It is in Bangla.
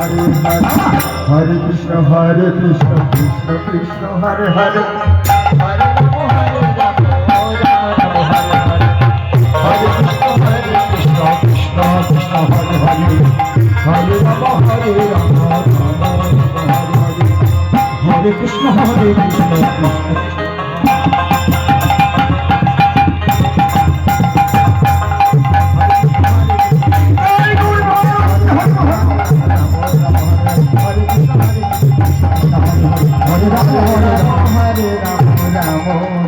হরে হরে কৃষ্ণ হরে কৃষ্ণ কৃষ্ণ কৃষ্ণ হরে হরে। হরে রাম হরে রাম রাম রাম, হরে 我关怀里的不在乎